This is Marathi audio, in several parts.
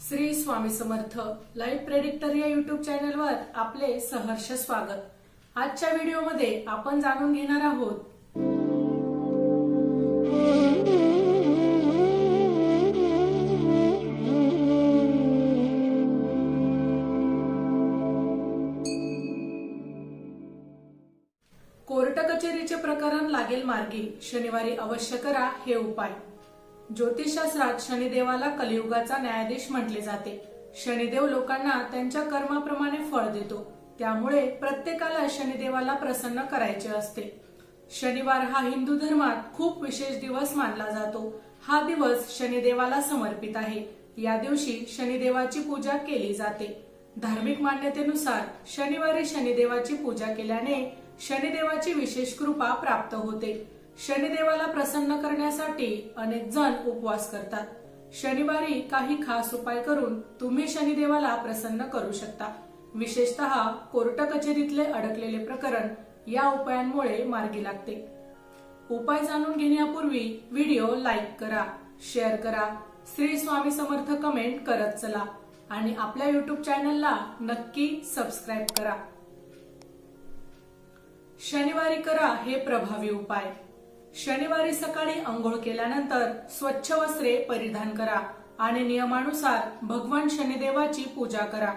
श्री स्वामी समर्थ लाईव्ह प्रेडिक्टर या युट्यूब चॅनलवर आपले सहर्ष स्वागत. आजच्या व्हिडिओमध्ये आपण जाणून घेणार आहोत कोर्ट कचेरीचे प्रकरण लागेल मार्गी. शनिवारी अवश्य करा हे उपाय. ज्योतिषशास्त्रात शनिदेवाला कलियुगाचा न्यायाधीश म्हटले जाते. शनिदेव लोकांना त्यांच्या कर्माप्रमाणे फळ देतो. त्यामुळे प्रत्येकाला शनिदेवाला प्रसन्न करायचे असते. शनिवार हा हिंदू धर्मात खूप विशेष दिवस मानला जातो. हा दिवस शनिदेवाला समर्पित आहे. या दिवशी शनिदेवाची पूजा केली जाते. धार्मिक मान्यतेनुसार शनिवारी शनिदेवाची पूजा केल्याने शनिदेवाची विशेष कृपा प्राप्त होते. शनिदेवाला प्रसन्न करण्यासाठी अनेक जण उपवास करतात. शनिवारी काही खास उपाय करून तुम्ही शनिदेवाला प्रसन्न करू शकता. विशेषतः कोर्ट कचेरीतले अडकलेले प्रकरण या उपायांमुळे मार्गी लागते. उपाय जाणून घेण्यापूर्वी व्हिडिओ लाईक करा शेअर करा श्री स्वामी समर्थ कमेंट करत चला आणि आपल्या युट्यूब चॅनलला नक्की सबस्क्राईब करा. शनिवारी करा हे प्रभावी उपाय. शनिवारी सकाळी आंघोळ केल्यानंतर स्वच्छ वस्त्रे परिधान करा आणि नियमानुसार भगवान शनिदेवाची पूजा करा.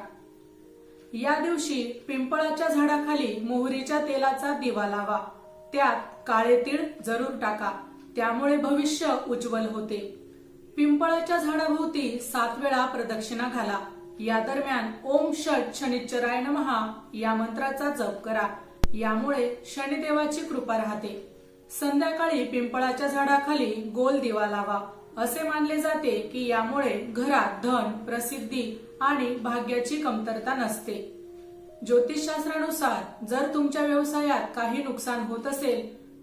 या दिवशी पिंपळाच्या झाडाखाली मोहरीच्या तेलाचा दिवा लावा. त्यात काळे तीळ जरूर टाका. त्यामुळे भविष्य उज्ज्वल होते. पिंपळाच्या झाडाभोवती सात वेळा प्रदक्षिणा घाला. या दरम्यान ओम षट शनिश्चराय नमहा या मंत्राचा जप करा. यामुळे शनिदेवाची कृपा राहते. संध्याकाळी पिंपळाच्या झाडाखाली गोल दिवा लावा. असे मानले जाते की यामुळे घरात धन प्रसिद्धी आणि भाग्याची कमतरता नसते. ज्योतिषशास्त्रानुसार जर तुमच्या व्यवसायात काही नुकसान होत असेल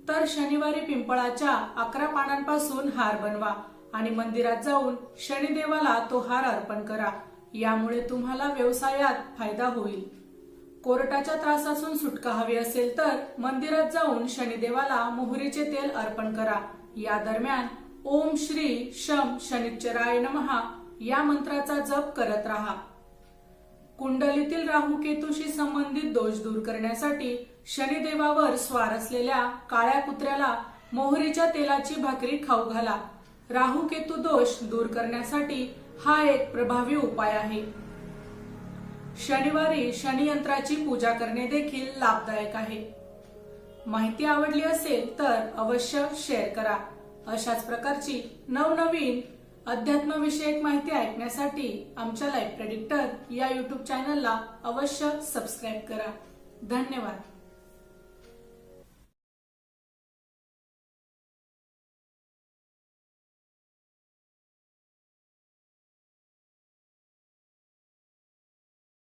तर शनिवारी पिंपळाच्या अकरा पानांपासून हार बनवा आणि मंदिरात जाऊन शनिदेवाला तो हार अर्पण करा. यामुळे तुम्हाला व्यवसायात फायदा होईल. कोर्टाच्या त्रासासून सुटका हवी असेल तर मंदिरात जाऊन शनिदेवाला मोहरीचे तेल अर्पण करा. या दरम्यान ओम श्री शम शनिच्चराय नमहा या मंत्राचा जप करत राहा. कुंडलीतील राहू केतूशी संबंधित दोष दूर करण्यासाठी शनिदेवावर स्वार असलेल्या काळ्या कुत्र्याला मोहरीच्या तेलाची भाकरी खाऊ घाला. राहू केतू दोष दूर करण्यासाठी हा एक प्रभावी उपाय आहे. शनिवारी शनियंत्राची पूजा करणे देखील लाभदायक आहे. माहिती आवडली असेल तर अवश्य शेअर करा. अशाच प्रकारची नवनवीन अध्यात्मविषयक माहिती ऐकण्यासाठी आमच्या लाईफ प्रेडिक्टर या युट्यूब चॅनलला अवश्य सबस्क्राईब करा. धन्यवाद.